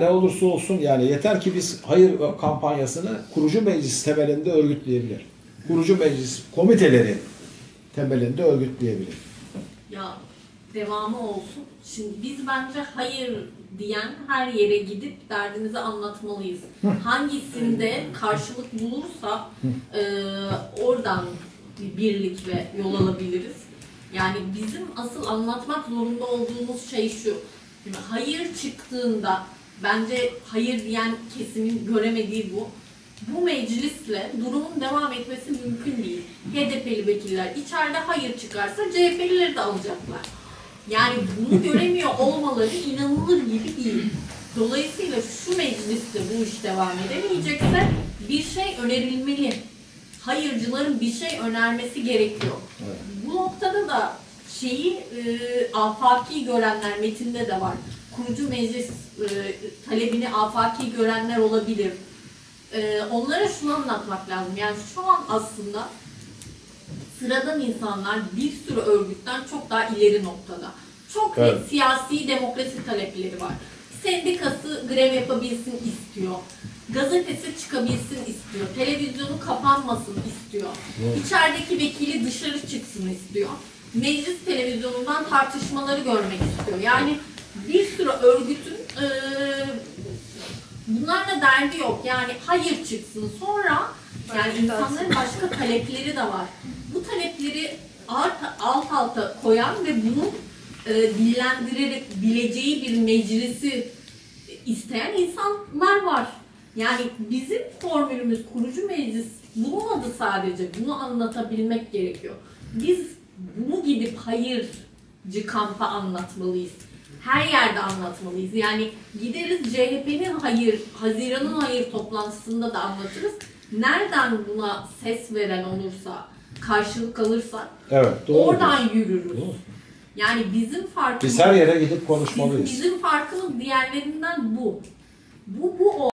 Ne olursa olsun yani yeter ki biz hayır kampanyasını kurucu meclis temelinde örgütleyebilir. Kurucu meclis komiteleri temelinde örgütleyebilir. Ya devamı olsun. Şimdi biz bence hayır diyen her yere gidip derdimizi anlatmalıyız. Hangisinde karşılık bulursa e, oradan bir birlik ve yol alabiliriz. Yani bizim asıl anlatmak zorunda olduğumuz şey şu. Hayır çıktığında bence hayır diyen kesimin göremediği bu. Bu meclisle durumun devam etmesi mümkün değil. HDP'li vekiller içeride hayır çıkarsa CHP'lileri de alacaklar. Yani bunu göremiyor olmaları inanılır gibi değil. Dolayısıyla şu mecliste bu iş devam edemeyecekse bir şey önerilmeli. Hayırcıların bir şey önermesi gerekiyor. Evet. Bu noktada da şeyi e, afaki görenler metinde de var. Kurucu meclis e, talebini afaki görenler olabilir. E, onlara şunu anlatmak lazım. Yani şu an aslında sıradan insanlar bir sürü örgütten çok daha ileri noktada. Çok net Evet. siyasi demokrasi talepleri var. Sendikası grev yapabilsin istiyor. Gazetesi çıkabilsin istiyor. Televizyonu kapanmasın istiyor. Evet. İçerideki vekili dışarı çıksın istiyor. Meclis televizyonundan tartışmaları görmek istiyor. Yani bir sürü örgütün eee bunlarla derdi yok. Yani hayır çıksın. Sonra yani insanların başka talepleri de var. Bu talepleri alt, alt alta koyan ve bunu e, dillendirerek bileceği bir meclisi isteyen insanlar var. Yani bizim formülümüz kurucu meclis bulmadı sadece. Bunu anlatabilmek gerekiyor. Biz bunu gidip hayırcı kampa anlatmalıyız. Her yerde anlatmalıyız. Yani gideriz CHP'nin hayır, Haziran'ın hayır toplantısında da anlatırız. Nereden buna ses veren olursa, karşılık alırsak Evet doğru. oradan yürürüz. Doğru. Yani bizim farkımız Biz her yere gidip bizim, konuşmalıyız. bizim farkımız diğerlerinden bu. Bu bu